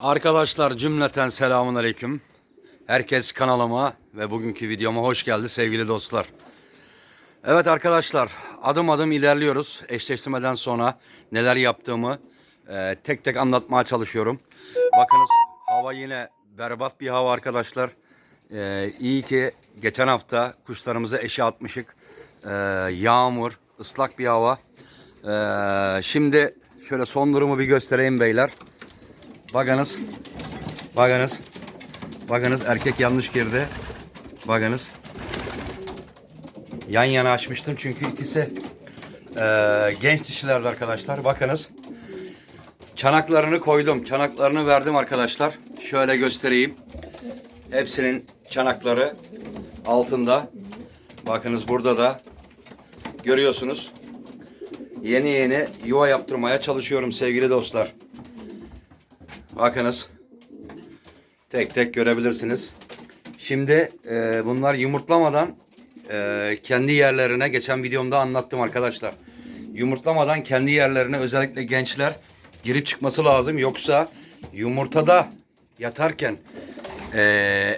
Arkadaşlar cümleten selamun aleyküm. Herkes kanalıma ve bugünkü videoma hoş geldi sevgili dostlar. Evet arkadaşlar adım adım ilerliyoruz. Eşleştirmeden sonra neler yaptığımı e, tek tek anlatmaya çalışıyorum. Bakınız hava yine berbat bir hava arkadaşlar. E, iyi ki geçen hafta kuşlarımıza eşe atmışık. E, yağmur, ıslak bir hava. E, şimdi şöyle son durumu bir göstereyim beyler. Bakınız. Bakınız. Bakınız erkek yanlış girdi. Bakınız. Yan yana açmıştım çünkü ikisi eee, genç dişilerdi arkadaşlar. Bakınız. Çanaklarını koydum. Çanaklarını verdim arkadaşlar. Şöyle göstereyim. Hepsinin çanakları altında. Bakınız burada da görüyorsunuz. Yeni yeni yuva yaptırmaya çalışıyorum sevgili dostlar. Bakınız. Tek tek görebilirsiniz. Şimdi e, bunlar yumurtlamadan e, kendi yerlerine geçen videomda anlattım arkadaşlar. Yumurtlamadan kendi yerlerine özellikle gençler girip çıkması lazım. Yoksa yumurtada yatarken e,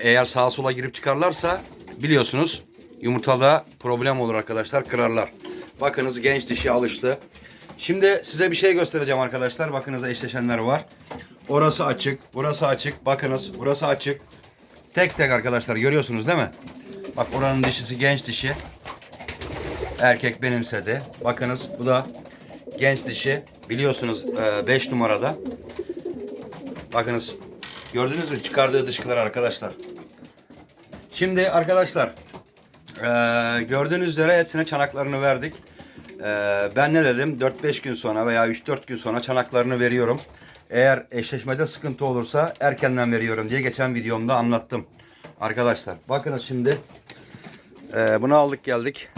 eğer sağa sola girip çıkarlarsa biliyorsunuz yumurtada problem olur arkadaşlar kırarlar. Bakınız genç dişi alıştı. Şimdi size bir şey göstereceğim arkadaşlar. Bakınız eşleşenler var. Orası açık, burası açık. Bakınız burası açık. Tek tek arkadaşlar görüyorsunuz değil mi? Bak oranın dişisi genç dişi. Erkek benimsedi. Bakınız bu da genç dişi. Biliyorsunuz 5 numarada. Bakınız gördünüz mü çıkardığı dışkılar arkadaşlar. Şimdi arkadaşlar eee, gördüğünüz üzere hepsine çanaklarını verdik. Eee, ben ne dedim? 4-5 gün sonra veya 3-4 gün sonra çanaklarını veriyorum. Eğer eşleşmede sıkıntı olursa erkenden veriyorum diye geçen videomda anlattım. Arkadaşlar bakınız şimdi eee, bunu aldık geldik.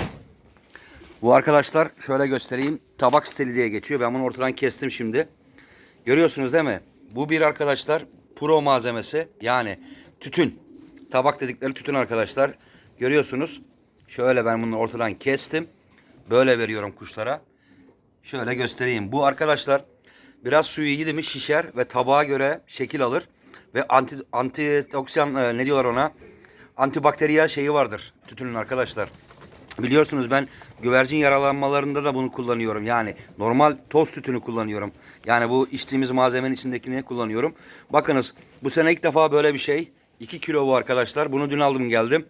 Bu arkadaşlar şöyle göstereyim. Tabak stili diye geçiyor. Ben bunu ortadan kestim şimdi. Görüyorsunuz değil mi? Bu bir arkadaşlar pro malzemesi. Yani tütün. Tabak dedikleri tütün arkadaşlar. Görüyorsunuz. Şöyle ben bunu ortadan kestim. Böyle veriyorum kuşlara. Şöyle göstereyim. Bu arkadaşlar biraz suyu yedi mi şişer ve tabağa göre şekil alır. Ve anti, antioksidan e, ne diyorlar ona? Antibakteriyel şeyi vardır tütünün arkadaşlar. Biliyorsunuz ben güvercin yaralanmalarında da bunu kullanıyorum. Yani normal toz tütünü kullanıyorum. Yani bu içtiğimiz malzemenin içindekini kullanıyorum. Bakınız bu sene ilk defa böyle bir şey. 2 kilo bu arkadaşlar. Bunu dün aldım geldim.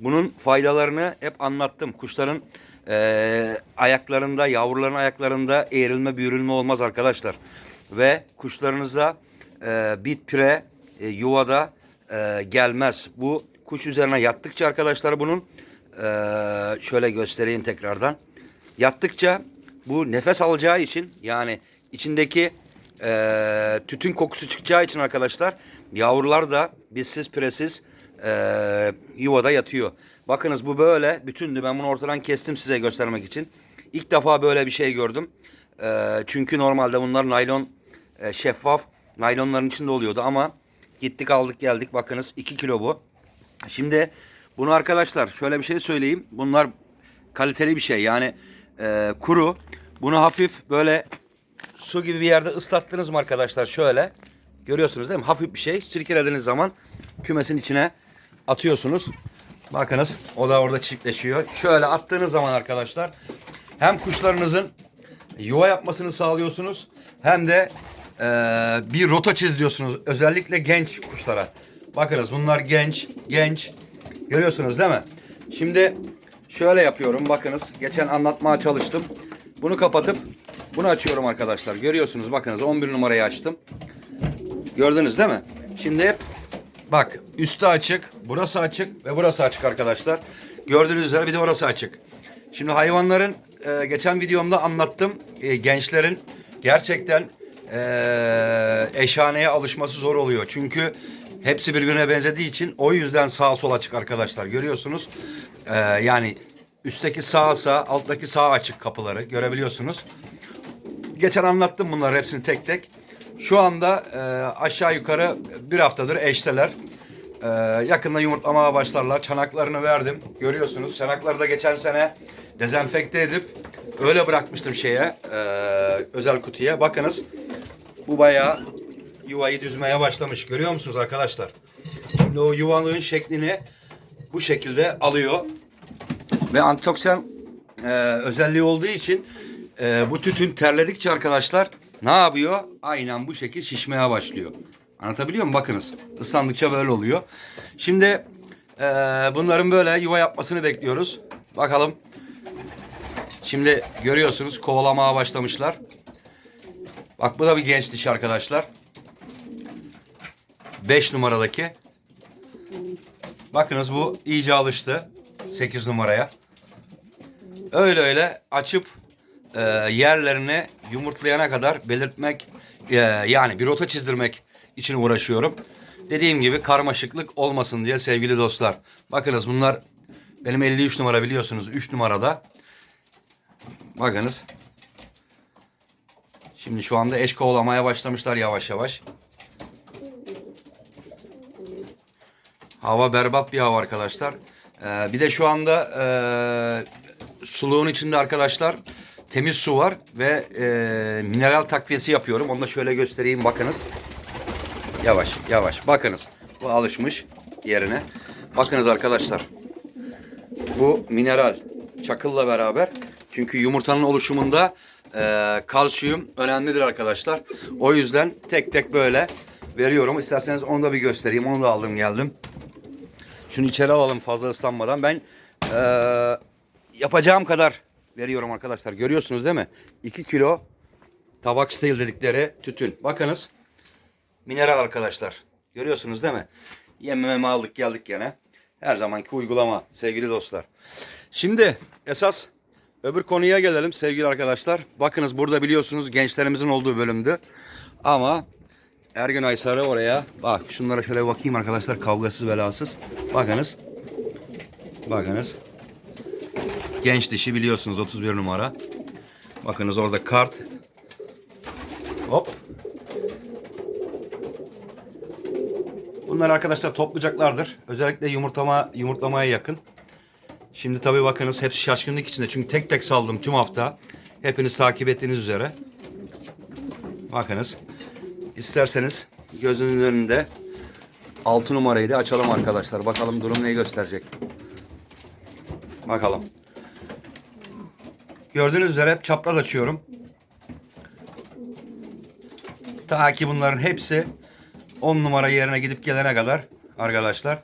Bunun faydalarını hep anlattım. Kuşların eee, ayaklarında, yavruların ayaklarında eğrilme, büyürülme olmaz arkadaşlar. Ve kuşlarınıza eee bit pire e, yuvada eee, gelmez. Bu kuş üzerine yattıkça arkadaşlar bunun eee, şöyle göstereyim tekrardan. Yattıkça bu nefes alacağı için yani içindeki eee, tütün kokusu çıkacağı için arkadaşlar yavrular da bizsiz piresiz eee, yuvada yatıyor. Bakınız bu böyle bütündü. Ben bunu ortadan kestim size göstermek için. İlk defa böyle bir şey gördüm. Eee, çünkü normalde bunlar naylon e, şeffaf naylonların içinde oluyordu ama gittik aldık geldik. Bakınız 2 kilo bu. Şimdi bunu arkadaşlar şöyle bir şey söyleyeyim. Bunlar kaliteli bir şey. Yani e, kuru. Bunu hafif böyle su gibi bir yerde ıslattınız mı arkadaşlar? Şöyle. Görüyorsunuz değil mi? Hafif bir şey. Sirkelediğiniz zaman kümesin içine atıyorsunuz. Bakınız o da orada çiftleşiyor. Şöyle attığınız zaman arkadaşlar hem kuşlarınızın yuva yapmasını sağlıyorsunuz hem de e, bir rota çiziyorsunuz. Özellikle genç kuşlara. Bakınız bunlar genç, genç. Görüyorsunuz değil mi? Şimdi şöyle yapıyorum. Bakınız geçen anlatmaya çalıştım. Bunu kapatıp bunu açıyorum arkadaşlar. Görüyorsunuz bakınız 11 numarayı açtım. Gördünüz değil mi? Şimdi bak üstü açık, burası açık ve burası açık arkadaşlar. Gördüğünüz üzere bir de orası açık. Şimdi hayvanların e, geçen videomda anlattım. E, gençlerin gerçekten e, eşhaneye alışması zor oluyor. Çünkü hepsi birbirine benzediği için o yüzden sağa sola açık arkadaşlar. Görüyorsunuz. E, yani üstteki sağ sağ, alttaki sağ açık kapıları görebiliyorsunuz. Geçen anlattım bunları hepsini tek tek. Şu anda e, aşağı yukarı bir haftadır eşteler. E, yakında yumurtlamaya başlarlar. Çanaklarını verdim. Görüyorsunuz. Çanakları da geçen sene dezenfekte edip öyle bırakmıştım şeye e, özel kutuya. Bakınız bu bayağı yuvayı düzmeye başlamış. Görüyor musunuz arkadaşlar? Şimdi o yuvanın şeklini bu şekilde alıyor. Ve antioksidan e, özelliği olduğu için e, bu tütün terledikçe arkadaşlar ne yapıyor? Aynen bu şekil şişmeye başlıyor. Anlatabiliyor muyum? Bakınız. Islandıkça böyle oluyor. Şimdi e, bunların böyle yuva yapmasını bekliyoruz. Bakalım. Şimdi görüyorsunuz kovalamaya başlamışlar. Bak bu da bir genç dişi arkadaşlar. 5 numaradaki. Bakınız bu iyice alıştı. 8 numaraya. Öyle öyle açıp e, yerlerini yumurtlayana kadar belirtmek e, yani bir rota çizdirmek için uğraşıyorum. Dediğim gibi karmaşıklık olmasın diye sevgili dostlar. Bakınız bunlar benim 53 numara biliyorsunuz 3 numarada. Bakınız. Şimdi şu anda eş kovalamaya başlamışlar yavaş yavaş. Hava berbat bir hava arkadaşlar. Ee, bir de şu anda e, suluğun içinde arkadaşlar temiz su var ve e, mineral takviyesi yapıyorum. Onu da şöyle göstereyim bakınız. Yavaş yavaş bakınız. Bu alışmış yerine. Bakınız arkadaşlar. Bu mineral çakılla beraber. Çünkü yumurtanın oluşumunda e, kalsiyum önemlidir arkadaşlar. O yüzden tek tek böyle veriyorum. İsterseniz onu da bir göstereyim. Onu da aldım geldim. Şunu içeri alalım fazla ıslanmadan. Ben e, yapacağım kadar veriyorum arkadaşlar. Görüyorsunuz değil mi? 2 kilo tabak steel dedikleri tütün. Bakınız. Mineral arkadaşlar. Görüyorsunuz değil mi? Yememe aldık geldik gene. Her zamanki uygulama sevgili dostlar. Şimdi esas öbür konuya gelelim sevgili arkadaşlar. Bakınız burada biliyorsunuz gençlerimizin olduğu bölümdü. Ama Ergün Aysar'ı oraya bak şunlara şöyle bakayım arkadaşlar kavgasız belasız. Bakınız. Bakınız. Genç dişi biliyorsunuz 31 numara. Bakınız orada kart. Hop. Bunlar arkadaşlar toplayacaklardır. Özellikle yumurtlama yumurtlamaya yakın. Şimdi tabii bakınız hepsi şaşkınlık içinde. Çünkü tek tek saldım tüm hafta. Hepiniz takip ettiğiniz üzere. Bakınız. İsterseniz gözünüzün önünde 6 numarayı da açalım arkadaşlar. Bakalım durum neyi gösterecek. Bakalım. Gördüğünüz üzere hep çapraz açıyorum. Ta ki bunların hepsi 10 numara yerine gidip gelene kadar arkadaşlar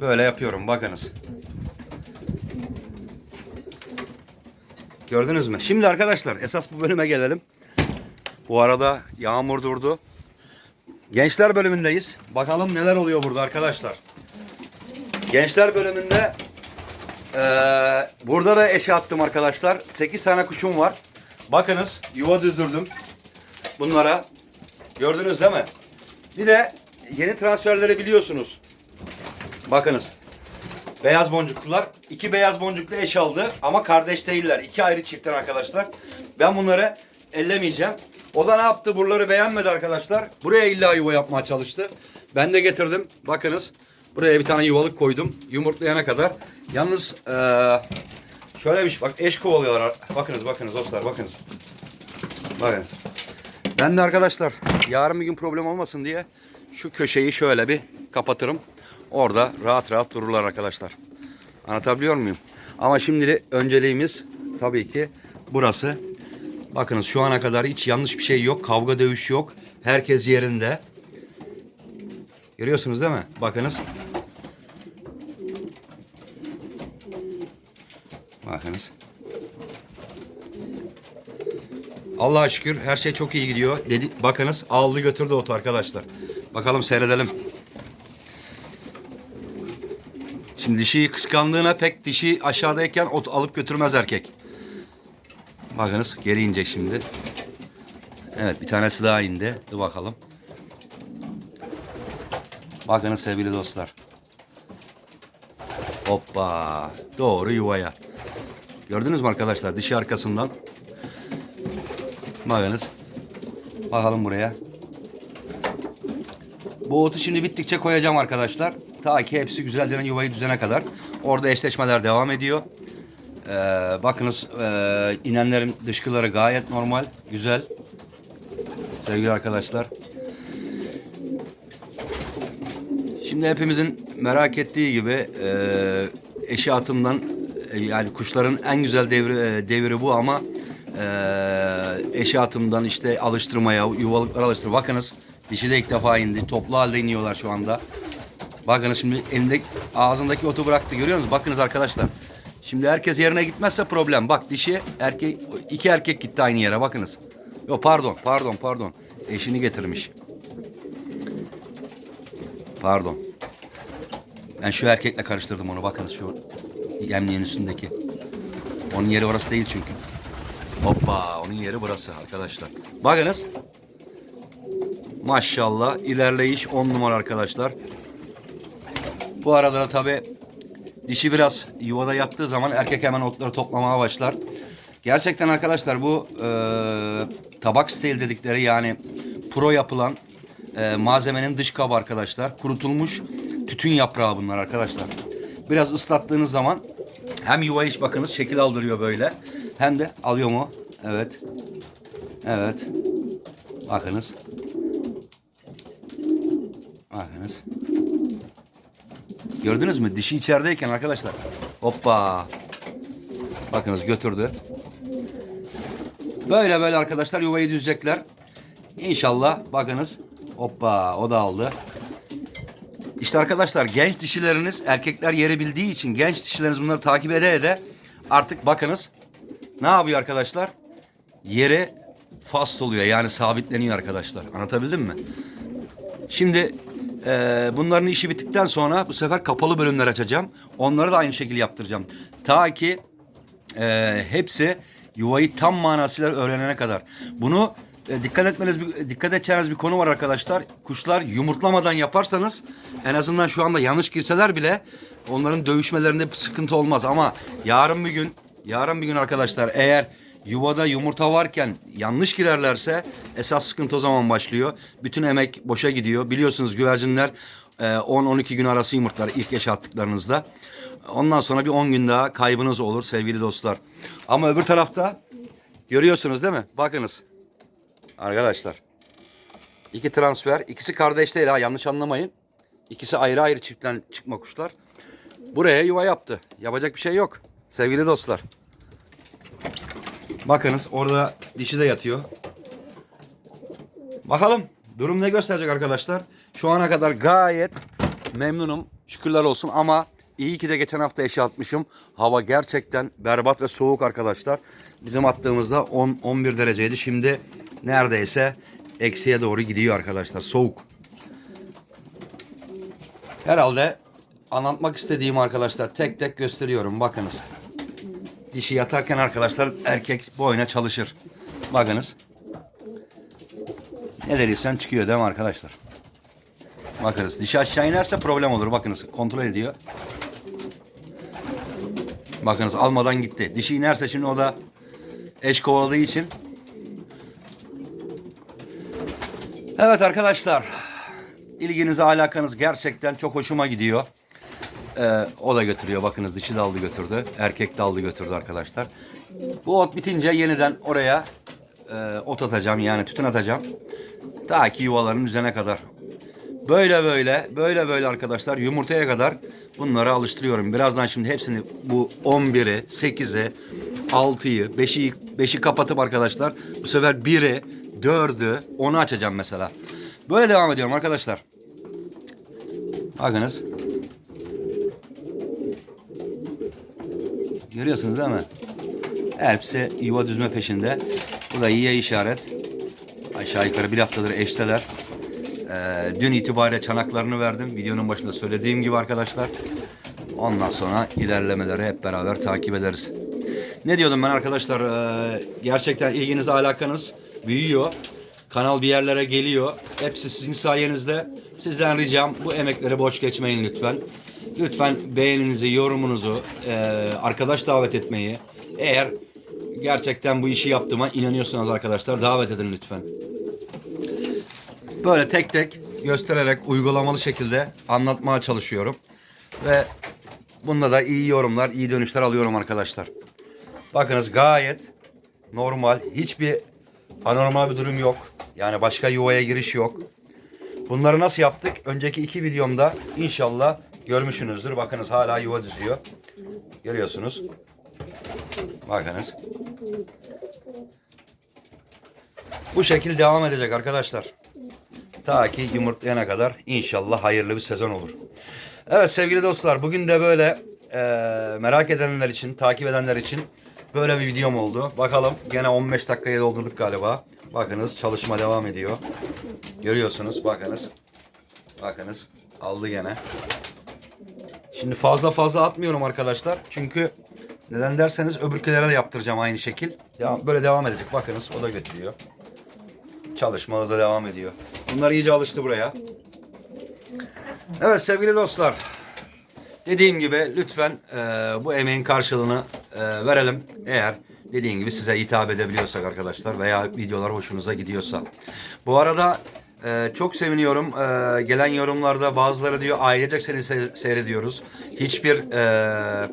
böyle yapıyorum. Bakınız. Gördünüz mü? Şimdi arkadaşlar esas bu bölüme gelelim. Bu arada yağmur durdu. Gençler bölümündeyiz. Bakalım neler oluyor burada arkadaşlar. Gençler bölümünde eee, burada da eşe attım arkadaşlar. 8 tane kuşum var. Bakınız yuva düzdürdüm. Bunlara. Gördünüz değil mi? Bir de yeni transferleri biliyorsunuz. Bakınız. Beyaz boncuklular. iki beyaz boncuklu eş aldı ama kardeş değiller. İki ayrı çiftten arkadaşlar. Ben bunları ellemeyeceğim. O da ne yaptı? Buraları beğenmedi arkadaşlar. Buraya illa yuva yapmaya çalıştı. Ben de getirdim. Bakınız. Buraya bir tane yuvalık koydum. Yumurtlayana kadar. Yalnız eee şöyle bir şey. Bak eş kovalıyorlar. Bakınız bakınız dostlar bakınız. Bakınız. Ben de arkadaşlar yarın bir gün problem olmasın diye şu köşeyi şöyle bir kapatırım. Orada rahat rahat dururlar arkadaşlar. Anlatabiliyor muyum? Ama şimdi önceliğimiz tabii ki burası. Bakınız şu ana kadar hiç yanlış bir şey yok. Kavga dövüş yok. Herkes yerinde. Görüyorsunuz değil mi? Bakınız. Bakınız. Allah'a şükür her şey çok iyi gidiyor. Dedi, bakınız aldı götürdü otu arkadaşlar. Bakalım seyredelim. Şimdi dişi kıskandığına pek dişi aşağıdayken ot alıp götürmez erkek. Bakınız geri inecek şimdi. Evet bir tanesi daha indi. Dur bakalım. Bakınız sevgili dostlar. Hoppa. Doğru yuvaya. Gördünüz mü arkadaşlar dişi arkasından. Bakınız. Bakalım buraya. Bu otu şimdi bittikçe koyacağım arkadaşlar. Ta ki hepsi güzelce yuvayı düzene kadar. Orada eşleşmeler devam ediyor. Ee, bakınız e, inenlerin dışkıları gayet normal, güzel. Sevgili arkadaşlar. Şimdi hepimizin merak ettiği gibi e, eşi atımdan e, yani kuşların en güzel devri, e, devri bu ama e, eşi atımdan işte alıştırmaya, yuvalıklara alıştır. Bakınız dişi de ilk defa indi. Toplu halde iniyorlar şu anda. Bakınız şimdi elinde ağzındaki otu bıraktı görüyor musunuz? Bakınız arkadaşlar. Şimdi herkes yerine gitmezse problem. Bak dişi erkek iki erkek gitti aynı yere bakınız. Yok pardon pardon pardon. Eşini getirmiş. Pardon. Ben şu erkekle karıştırdım onu. Bakınız şu yemliğin üstündeki. Onun yeri orası değil çünkü. Hoppa onun yeri burası arkadaşlar. Bakınız. Maşallah ilerleyiş on numara arkadaşlar. Bu arada da tabi dişi biraz yuvada yattığı zaman erkek hemen otları toplamaya başlar. Gerçekten arkadaşlar bu e, tabak stil dedikleri yani pro yapılan e, malzemenin dış kabı arkadaşlar. Kurutulmuş tütün yaprağı bunlar arkadaşlar. Biraz ıslattığınız zaman hem yuva iç bakınız şekil aldırıyor böyle. Hem de alıyor mu? Evet. Evet. Bakınız. Bakınız. Gördünüz mü? Dişi içerideyken arkadaşlar. Hoppa. Bakınız götürdü. Böyle böyle arkadaşlar yuvayı düzecekler. İnşallah bakınız. Hoppa o da aldı. İşte arkadaşlar genç dişileriniz erkekler yeri bildiği için genç dişileriniz bunları takip ede ede artık bakınız ne yapıyor arkadaşlar? Yeri fast oluyor yani sabitleniyor arkadaşlar. Anlatabildim mi? Şimdi e, bunların işi bittikten sonra bu sefer kapalı bölümler açacağım. Onları da aynı şekilde yaptıracağım. Ta ki e, hepsi yuvayı tam manasıyla öğrenene kadar. Bunu e, dikkat etmeniz dikkat edeceğiniz bir konu var arkadaşlar. Kuşlar yumurtlamadan yaparsanız en azından şu anda yanlış girseler bile onların dövüşmelerinde sıkıntı olmaz ama yarın bir gün yarın bir gün arkadaşlar eğer yuvada yumurta varken yanlış girerlerse esas sıkıntı o zaman başlıyor. Bütün emek boşa gidiyor. Biliyorsunuz güvercinler e, 10-12 gün arası yumurtlar ilk eş attıklarınızda. Ondan sonra bir 10 gün daha kaybınız olur sevgili dostlar. Ama öbür tarafta görüyorsunuz değil mi? Bakınız. Arkadaşlar. iki transfer. ikisi kardeş değil ha yanlış anlamayın. İkisi ayrı ayrı çiftten çıkma kuşlar. Buraya yuva yaptı. Yapacak bir şey yok. Sevgili dostlar. Bakınız orada dişi de yatıyor. Bakalım durum ne gösterecek arkadaşlar. Şu ana kadar gayet memnunum. Şükürler olsun ama iyi ki de geçen hafta eşe atmışım. Hava gerçekten berbat ve soğuk arkadaşlar. Bizim attığımızda 10-11 dereceydi. Şimdi neredeyse eksiye doğru gidiyor arkadaşlar. Soğuk. Herhalde anlatmak istediğim arkadaşlar tek tek gösteriyorum. Bakınız. Dişi yatarken arkadaşlar erkek boyuna çalışır. Bakınız. Ne dediysen çıkıyor değil mi arkadaşlar? Bakınız. Dişi aşağı inerse problem olur. Bakınız kontrol ediyor. Bakınız almadan gitti. Dişi inerse şimdi o da eş kovaladığı için. Evet arkadaşlar. İlginiz alakanız gerçekten çok hoşuma gidiyor. Ee, o da götürüyor. Bakınız dişi daldı götürdü. Erkek daldı götürdü arkadaşlar. Bu ot bitince yeniden oraya e, ot atacağım yani tütün atacağım. Ta ki yuvaların üzerine kadar. Böyle böyle böyle böyle arkadaşlar yumurtaya kadar bunları alıştırıyorum. Birazdan şimdi hepsini bu 11'i, 8'i, 6'yı, 5'i 5'i kapatıp arkadaşlar bu sefer 1'i, 4'ü, 10'u açacağım mesela. Böyle devam ediyorum arkadaşlar. Bakınız. Görüyorsunuz değil mi? Hepsi yuva düzme peşinde. Bu da iyiye işaret. Aşağı yukarı bir haftadır eşteler. Ee, dün itibariyle çanaklarını verdim. Videonun başında söylediğim gibi arkadaşlar. Ondan sonra ilerlemeleri hep beraber takip ederiz. Ne diyordum ben arkadaşlar? Ee, gerçekten ilginiz alakanız büyüyor. Kanal bir yerlere geliyor. Hepsi sizin sayenizde. Sizden ricam bu emekleri boş geçmeyin lütfen. Lütfen beğeninizi, yorumunuzu, e, arkadaş davet etmeyi. Eğer gerçekten bu işi yaptığıma inanıyorsanız arkadaşlar davet edin lütfen. Böyle tek tek göstererek uygulamalı şekilde anlatmaya çalışıyorum. Ve bunda da iyi yorumlar, iyi dönüşler alıyorum arkadaşlar. Bakınız gayet normal, hiçbir anormal bir durum yok. Yani başka yuvaya giriş yok. Bunları nasıl yaptık? Önceki iki videomda inşallah görmüşsünüzdür. Bakınız hala yuva düzüyor. Görüyorsunuz. Bakınız. Bu şekil devam edecek arkadaşlar. Ta ki yumurtlayana kadar inşallah hayırlı bir sezon olur. Evet sevgili dostlar bugün de böyle eee, merak edenler için, takip edenler için böyle bir videom oldu. Bakalım gene 15 dakikaya doldurduk galiba. Bakınız çalışma devam ediyor. Görüyorsunuz bakınız. Bakınız aldı gene. Şimdi fazla fazla atmıyorum arkadaşlar. Çünkü neden derseniz öbürkülere de yaptıracağım aynı şekil. Devam, böyle devam edecek. Bakınız o da götürüyor. Çalışma hızla devam ediyor. Bunlar iyice alıştı buraya. Evet sevgili dostlar. Dediğim gibi lütfen e, bu emeğin karşılığını e, verelim. Eğer dediğim gibi size hitap edebiliyorsak arkadaşlar veya videolar hoşunuza gidiyorsa. Bu arada e, çok seviniyorum. E, gelen yorumlarda bazıları diyor ailecek seni se- seyrediyoruz. Hiçbir e,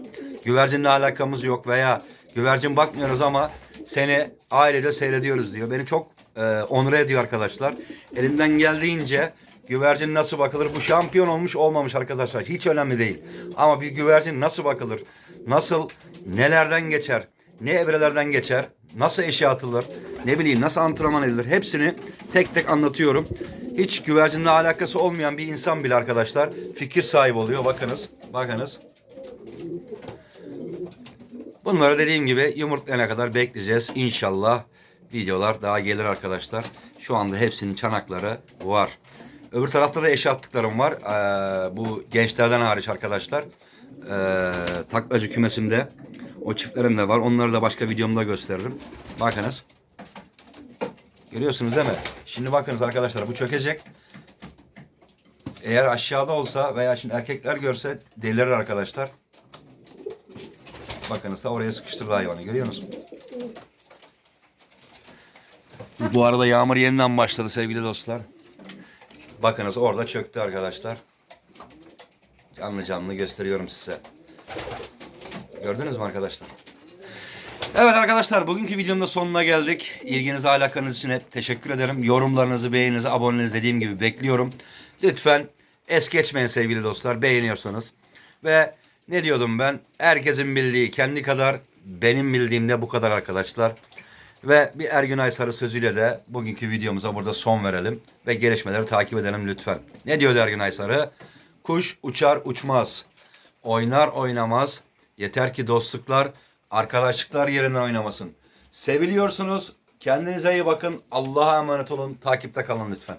güvercinle alakamız yok veya güvercin bakmıyoruz ama seni ailece seyrediyoruz diyor. Beni çok e, onur ediyor arkadaşlar. Elimden geldiğince güvercin nasıl bakılır? Bu şampiyon olmuş olmamış arkadaşlar. Hiç önemli değil. Ama bir güvercin nasıl bakılır? Nasıl nelerden geçer? Ne evrelerden geçer? Nasıl eşe atılır? Ne bileyim nasıl antrenman edilir? Hepsini tek tek anlatıyorum. Hiç güvercinle alakası olmayan bir insan bile arkadaşlar fikir sahibi oluyor. Bakınız. Bakınız. Bunları dediğim gibi yumurtlayana kadar bekleyeceğiz. İnşallah videolar daha gelir arkadaşlar. Şu anda hepsinin çanakları var. Öbür tarafta da eşe attıklarım var. Ee, bu gençlerden hariç arkadaşlar. Ee, taklacı kümesimde o çiftlerim de var. Onları da başka videomda gösteririm. Bakınız. Görüyorsunuz değil mi? Şimdi bakınız arkadaşlar bu çökecek. Eğer aşağıda olsa veya şimdi erkekler görse delirir arkadaşlar. Bakınız da oraya sıkıştırdı hayvanı görüyor musun? Bu arada yağmur yeniden başladı sevgili dostlar. Bakınız orada çöktü arkadaşlar. Canlı canlı gösteriyorum size. Gördünüz mü arkadaşlar? Evet arkadaşlar bugünkü videonun da sonuna geldik. İlginize alakanız için hep teşekkür ederim. Yorumlarınızı, beğeninizi, abonenizi dediğim gibi bekliyorum. Lütfen es geçmeyin sevgili dostlar. Beğeniyorsanız. Ve ne diyordum ben? Herkesin bildiği kendi kadar benim bildiğim de bu kadar arkadaşlar. Ve bir Ergün Aysarı sözüyle de bugünkü videomuza burada son verelim. Ve gelişmeleri takip edelim lütfen. Ne diyor Ergün Aysarı? Kuş uçar uçmaz. Oynar oynamaz. Yeter ki dostluklar, arkadaşlıklar yerine oynamasın. Seviliyorsunuz. Kendinize iyi bakın. Allah'a emanet olun. Takipte kalın lütfen.